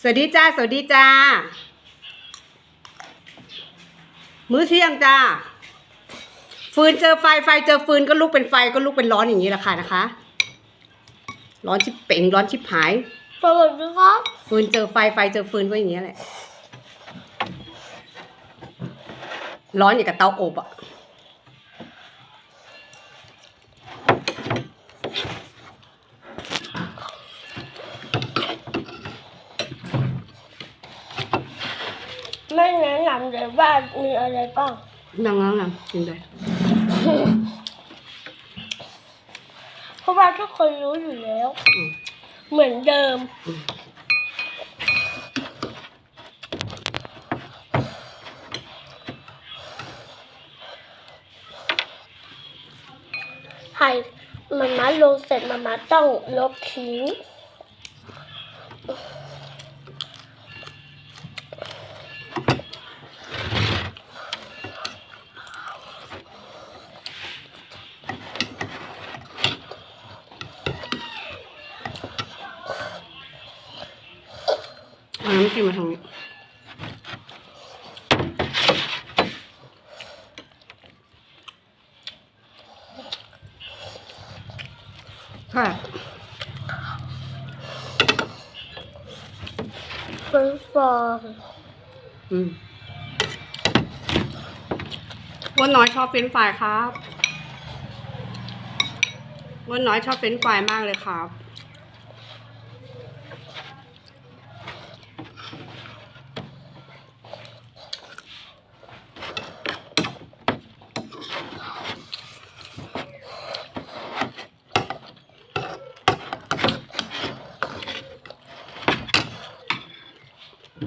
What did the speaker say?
สวัสดีจ้า สวัสดีจ้า มื้อเที่ยงจ้า ฟืนเจอไฟ ไฟเจอฟืนก็ลุกเป็นไฟก็ลุกเป็นร้อนอย่างนี้แหละค่ะนะคะ ร้อนชิบเป่งร้อนชิบหาย สวัสดีครับ ฟืนเจอไฟ ไฟเจอฟืนก็อย่างนี้แหละ ร้อนอย่างกับเตาอบอะ ไม่แนะนำเลยว่ามีอะไรบ้างนั่งนั่งนั่งกินเลยเพราะว่าทุกคนรู้อยู่แล้ว อืม เหมือนเดิม อืม ไข่มาม่าลงเสร็จมาม่าต้องลบทิ้ง เอาน้ำจิ้มมาทางนี้ค่ะเป็นฟองอืมอ้วันน้อยชอบเฟรนช์ฟรายครับอ้วันน้อยชอบเฟรนช์ฟรายมากเลยครับ